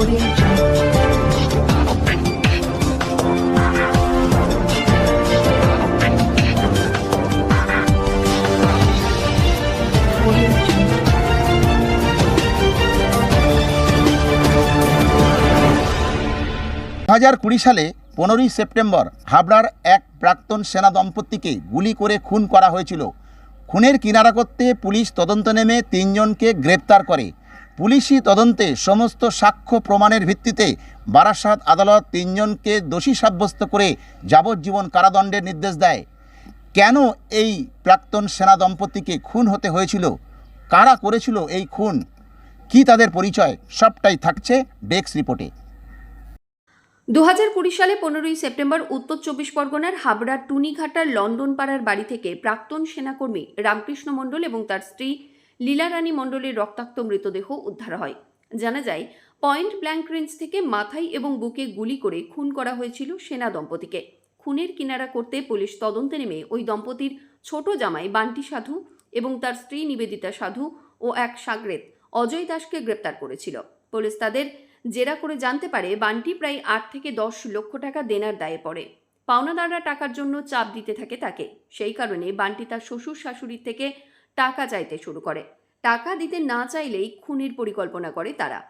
হাজার কুড়ি সালে পনেরোই সেপ্টেম্বর হাবড়ার এক প্রাক্তন সেনা দম্পতিকে গুলি করে খুন করা হয়েছিল। খুনের কিনারা করতে পুলিশ তদন্ত নেমে তিনজনকে গ্রেপ্তার করে। পুলিশি তদন্তে সমস্ত সাক্ষ্য প্রমাণের ভিত্তিতে বারাসাত আদালত তিনজনকে দোষী সাব্যস্ত করে যাবজ্জীবন কারাদণ্ডের নির্দেশ দেয়। কেন এই প্রাক্তন সেনা দম্পতিকে খুন হতে হয়েছিল? কারা করেছিল এই খুন? কি তাদের পরিচয়? সবটাই থাকছে ডেস্ক রিপোর্টে। দু হাজার কুড়ি সালে পনেরোই সেপ্টেম্বর উত্তর চব্বিশ পরগনার হাবড়ার টুনিঘাটার লন্ডন পাড়ার বাড়ি থেকে প্রাক্তন সেনাকর্মী রামকৃষ্ণ মণ্ডল এবং তার স্ত্রী লীলারানী মণ্ডলের রক্তাক্ত মৃতদেহ উদ্ধার হয়। জানা যায়, পয়েন্ট ব্ল্যাঙ্ক রেঞ্জ থেকে মাথায় এবং বুকে গুলি করে খুন করা হয়েছিল সেনা দম্পতিকে। খুনের কিনারা করতে পুলিশ তদন্তে নেমে ওই দম্পতির ছোট জামাই বান্টি সাধু এবং তার স্ত্রী নিবেদিতা সাধু ও এক সাগরেদ অজয় দাসকে গ্রেপ্তার করেছিল। পুলিশ তাদের জেরা করে জানতে পারে বান্টি প্রায় আট থেকে দশ লক্ষ টাকা দেনার দায়ে পড়ে। পাওনাদাররা টাকার জন্য চাপ দিতে থাকে তাকে। সেই কারণে বান্টি তার শ্বশুর শাশুড়ির থেকে টাকা চাইতে শুরু করে। টাকা দিতে না চাইলেই খুনের পরিকল্পনা করে তারা।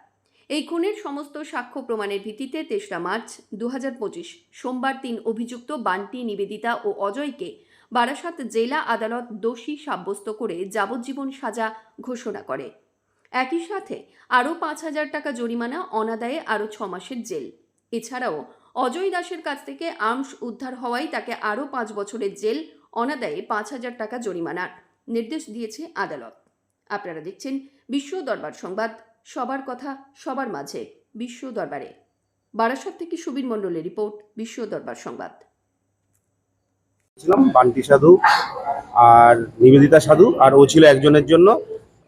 এই খুনের সমস্ত সাক্ষ্য প্রমাণের ভিত্তিতে তেসরা মার্চ দু হাজার পঁচিশ সোমবার তিন অভিযুক্ত বান্টি, নিবেদিতা ও অজয়কে বারাসাত জেলা আদালত দোষী সাব্যস্ত করে যাবজ্জীবন সাজা ঘোষণা করে। একই সাথে আরও পাঁচ হাজার টাকা জরিমানা, অনাদায়ে আরও ছ মাসের জেল। এছাড়াও অজয় দাসের কাছ থেকে আর্মস উদ্ধার হওয়ায় তাকে আরও পাঁচ বছরের জেল, অনাদায়ে পাঁচ হাজার টাকা জরিমানার। নির্দেশ দিয়েছে আদালত। আপনারা দেখছেন বিশ্ব দরবার সংবাদ, সবার কথা সবার মাঝে, বিশ্ব দরবারে। বারাসাত থেকে সুবীর মণ্ডলের রিপোর্ট, বিশ্ব দরবার সংবাদ। ছিলাম বান্টি সাধু আর নিবেদিতা সাধু, আর ও ছিল একজনের জন্য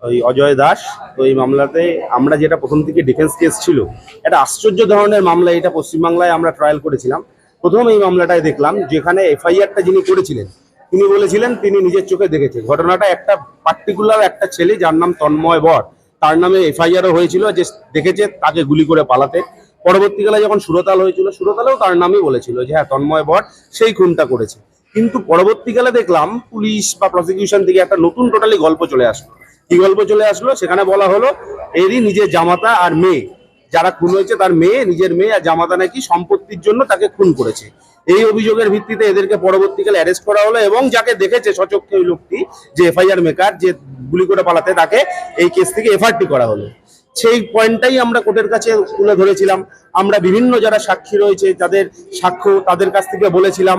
ওই অজয় দাস। তো এই মামলাতে আমরা যেটা প্রথম থেকে ডিফেন্স কেস ছিল, একটা আশ্চর্য ধরনের মামলা এটা পশ্চিমবাংলায় আমরা ট্রায়াল করেছিলাম। প্রথম এই মামলাটায় দেখলাম যেখানে এফআইআরটা যিনি করেছিলেন তিনি বলেছিলেন, তিনি নিজের চোখে দেখেছে ঘটনাটা একটা পার্টিকুলার একটা ছেলে, যার নাম তন্ময় বর। তার নামে এফআইআরও হয়েছিল, যে দেখেছে তাকে গুলি করে পালাতে। পরবর্তীকালে যখন সুরতাল হয়েছিল, সুরতালেও তার নামই বলেছিল যে হ্যাঁ তন্ময় বর সেই খুনটা করেছে। কিন্তু পরবর্তীকালে দেখলাম, পুলিশ বা প্রসিকিউশন থেকে একটা নতুন টোটালি গল্প চলে আসলো। কি গল্প চলে আসলো? সেখানে বলা হলো, এরই নিজের জামাতা আর মেয়ে। যারা খুন হয়েছে তার মেয়ে, নিজের মেয়ে আর জামাতা নাকি সম্পত্তির জন্য তাকে খুন করেছে। এই অভিযোগের ভিত্তিতে এদেরকে পরবর্তীকালে অ্যারেস্ট করা হলো এবং যাকে দেখেছে সচক্ষে ওই লোকটি, যে এফআইআর মেকার যে গুলি করে পালাতে তাকে এই কেস থেকে এফআরটি করা হলো। সেই পয়েন্টটাই আমরা কোর্টের কাছে তুলে ধরেছিলাম। আমরা বিভিন্ন যারা সাক্ষী রয়েছে, যাদের সাক্ষ্য তাদের কাছ থেকে বলেছিলাম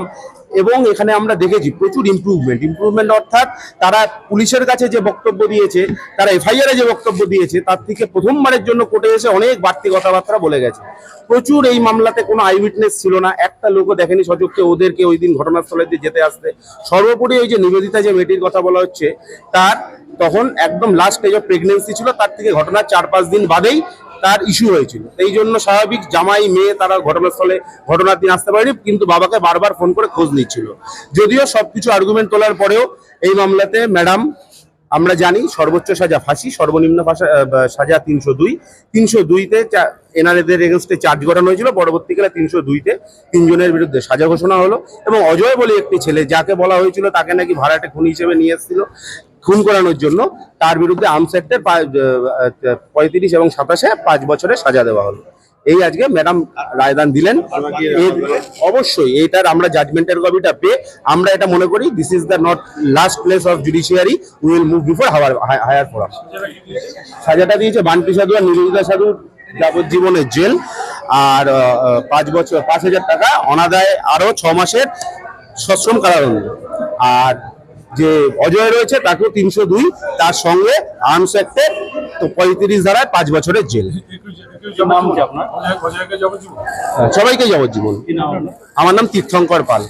এবং এখানে আমরা দেখেছি প্রচুর ইমপ্রুভমেন্ট ইম্প্রুভমেন্ট অর্থাৎ তারা পুলিশের কাছে যে বক্তব্য দিয়েছে, তারা এফআইআর যে বক্তব্য দিয়েছে, তার থেকে প্রথমবারের জন্য কোর্টে এসে অনেক বাড়তি কথাবার্তা বলে গেছে। প্রচুর এই মামলাতে কোনো আই উইটনেস ছিল না। একটা লোকও দেখেনি সচক্ষে ওদেরকে ওই দিন ঘটনাস্থলে দিয়ে যেতে আসতে। সর্বোপরি ওই যে নিবেদিতা যে মেয়েটির কথা বলা হচ্ছে, তার তখন একদম লাস্ট স্টেজ অফ প্রেগনেন্সি ছিল, তার থেকে ঘটনার চার পাঁচ দিন বাদেই তার ইস্যু হয়েছিল। এই জন্য স্বাভাবিক জামাই, মেয়ে তারা ঘটনাস্থলে ঘটনার দিন আসতে পারেনি, কিন্তু বাবাকে বারবার ফোন করে খোঁজ নিচ্ছিল। যদিও সবকিছু আর্গুমেন্ট তোলার পরেও এই মামলাতে ম্যাডাম আমরা জানি সর্বোচ্চ সাজা ফাঁসি, সর্বনিম্ন সাজা তিনশো দুই। তিনশো দুইতে এনআরএদের এগেনস্টে চার্জ করানো হয়েছিল, পরবর্তীকালে তিনশো দুইতে তিনজনের বিরুদ্ধে সাজা ঘোষণা হলো। এবং অজয় বলে একটি ছেলে, যাকে বলা হয়েছিল তাকে নাকি ভাড়াটে খুনি হিসেবে নিয়ে এসেছিল। খুন করানোর জন্য তার বিরুদ্ধে আর্মস অ্যাক্টের পঁয়ত্রিশ এবং সাতাশে পাঁচ বছরের সাজা দেওয়া হলো। এই আজকে ম্যাডাম রায়দান দিলেন। অবশ্যই এইটার আমরা জাজমেন্টের কপিটা পেয়ে আমরা এটা মনে করি this is the not last place of judiciary will move before higher higher forum সাজাটা দিয়েছে বান্টি সাধু আর নিবেদিতা সাধু যাবজ্জীবনের জেল। আর পাঁচ বছর, পাঁচ হাজার টাকা অনাদায় আরও ছ মাসের সশ্রম কারাদণ্ড। আর যে অজয় রয়েছে তাকেও তিনশো দুই। তার সঙ্গে আর্মস অ্যাক্টে তো পঁয়ত্রিশ ধারায় পাঁচ বছরের জেল। সবাইকে যাবজ্জীবন আমার নাম তীর্থঙ্কর পাল.